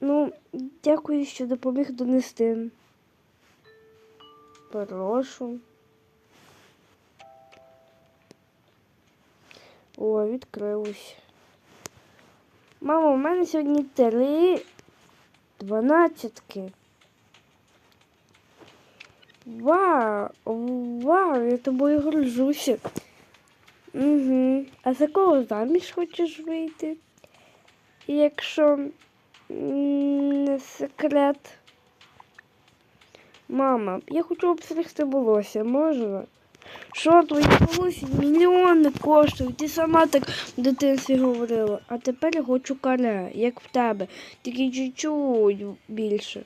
Ну, дякую, що допоміг донести. Прошу. О, відкрилось. Мамо, у мене сьогодні три дванадцятки. Вау, вау, я тобою горжуся. Угу. А за кого заміж хочеш вийти? Якщо не секрет. Мама, я хочу обстригти волосся, можна? Що твої волосся мільйони коштують, ти сама так в дитинстві говорила. А тепер я хочу каре, як в тебе, тільки чуть-чуть більше.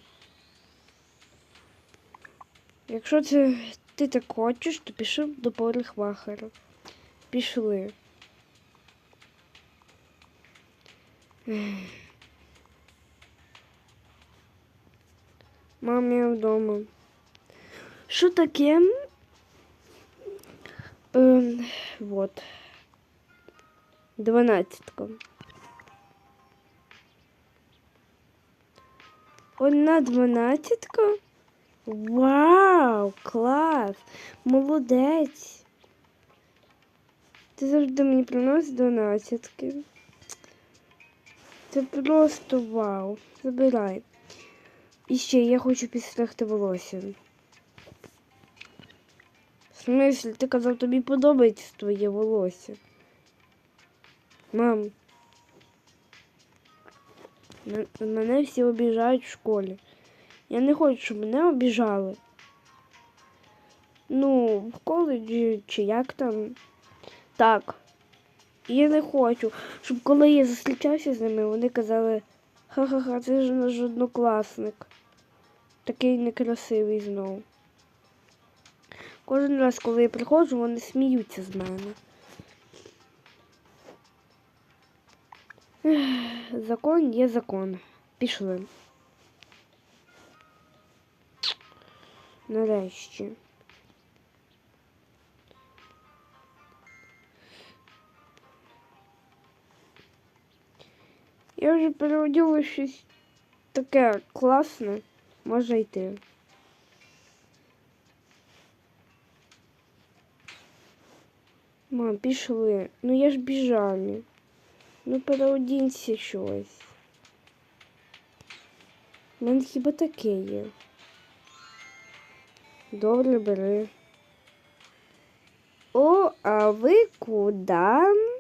Якщо це ти так хочеш, то пішли до парикмахера. Пішли. Мам, я вдома. Що таке? Ем, вот. Дванадцятка. Одна дванадцятка? Вау, клас! Молодець! Ти завжди мені приносиш дванадцятки. Це просто вау. Забирай. І ще я хочу підстригти волосся. В смислі, ти казав, тобі подобається твоє волосся. Мам. Мене всі обіжають в школі. Я не хочу, щоб мене обіжали. Ну, в коледжі чи як там. Так. Я не хочу, щоб коли я зустрічався з ними, вони казали, ха-ха-ха, це ж наш однокласник. Такий некрасивий знову. Кожен раз, коли я приходжу, вони сміються з мене. Закон є закон. Пішли. Нарешті. Я вже переоділа щось таке класне. Може йти. Мам, пішли. Ну я ж біжамі. Ну переодінься щось. У мене хіба таке є. Добре, бери. О, а ви куди?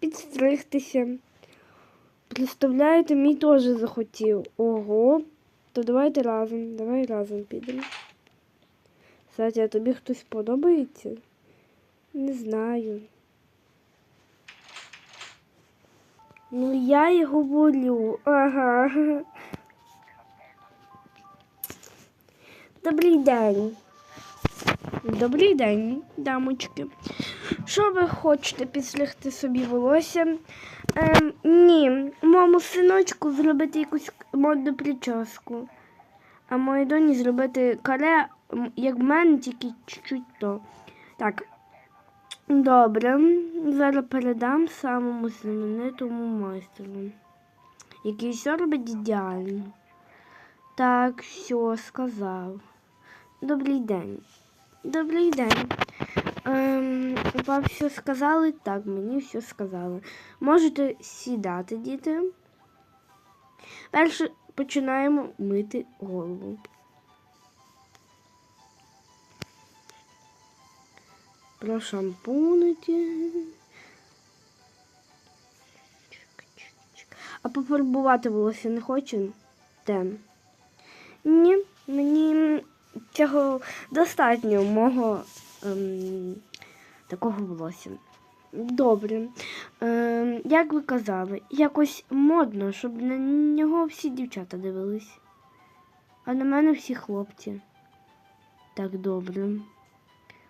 Підстригтися. Представляєте, мій теж захотів. Ого. То давайте разом. Давай разом підемо. Кстати, а тобі хтось подобається? Не знаю. Ну я й говорю. Ага. Добрий день. Добрий день, дамочки. Що ви хочете підстригти собі волосся? Ем, ні, моєму синочку зробити якусь модну прическу. А моїй доні зробити каре, як в мене, тільки чуть-чуть то. Так. Добре. Зараз передам самому знаменитому майстеру, який все робить ідеально. Так, все, сказав. Добрий день. Добрий день. Ем, вам все сказали? Так, мені все сказали. Можете сідати, діти. Перше починаємо мити голову. Прошампунити. А пофарбувати волосся не хочете? Ні, мені цього достатньо мого ем, такого волосся. Добре. Ем, як ви казали, якось модно, щоб на нього всі дівчата дивились. А на мене всі хлопці. Так, добре.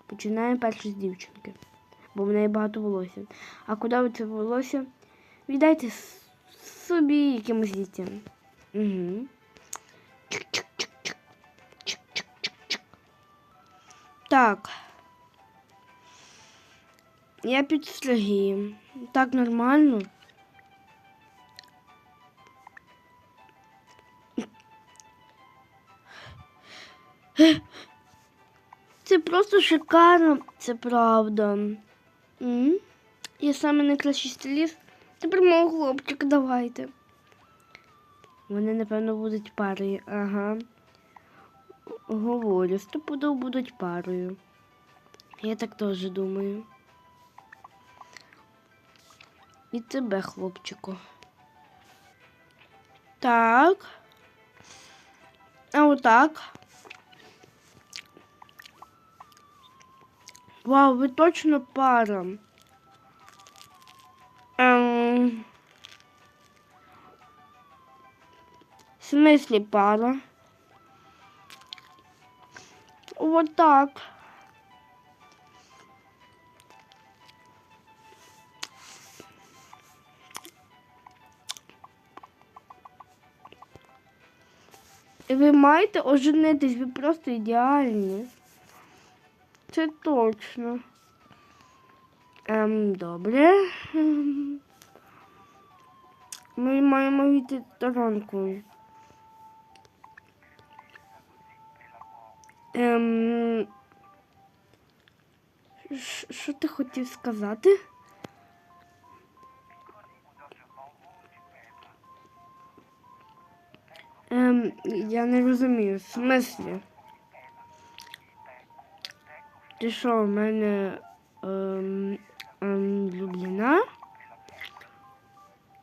Починаємо перше з дівчинки, бо в неї багато волосся. А куди ви це волосся? Віддайте собі якимось дітям. Угу. Так. Я під Сергієм. Так нормально. Це просто шикарно, це правда. М? Я саме найкращий стиліст. Тепер мого хлопчика давайте. Вони, напевно, будуть парою. Ага. Говорю, стопудов будуть парою. Я так теж думаю. І тебе, хлопчику. Так. А отак. Вау, ви точно пара. Ем... В смислі пара? Вот так. Ви маєте оженитись, ви просто ідеальні. Це точно. Ем, добре. Ми маємо йти сторонку. Ем... Що ти хотів сказати? Ем, я не розумію, в смислі? Ти що, в мене ем, ем, влюблена?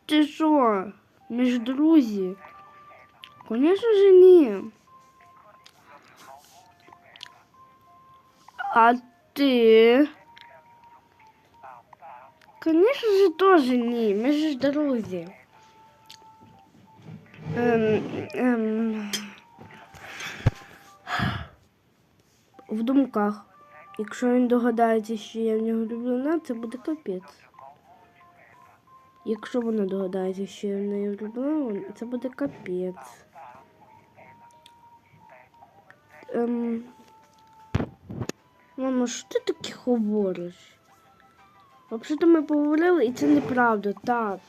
Ти що? Ми ж друзі? Конечно же ні. А ти? Конечно же тоже ні. Ми ж друзі. Ем, ем, в думках. Якщо він догадається, що я в нього влюблена, це буде капець. Якщо вона догадається, що я в неї влюблена, це буде капець. Ем... Мамо, що ти таке говориш? Взагалі ми поговорили, і це неправда, так.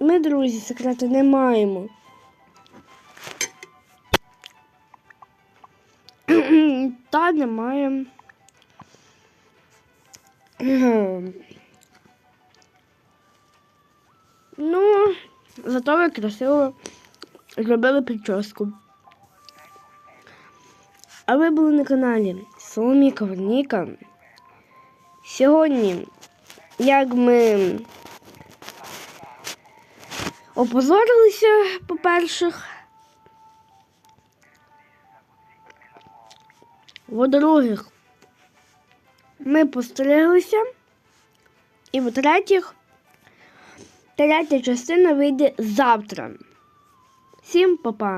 Ми, друзі, секрету не маємо. Та не маємо. Ну, зато ви красиво зробили прическу. А ви були на каналі Соломіка Верніка. Сьогодні, як ми опозорилися, по перших. во-других, ми постриглися, і в-третіх, третя частина вийде завтра. Всім па-па!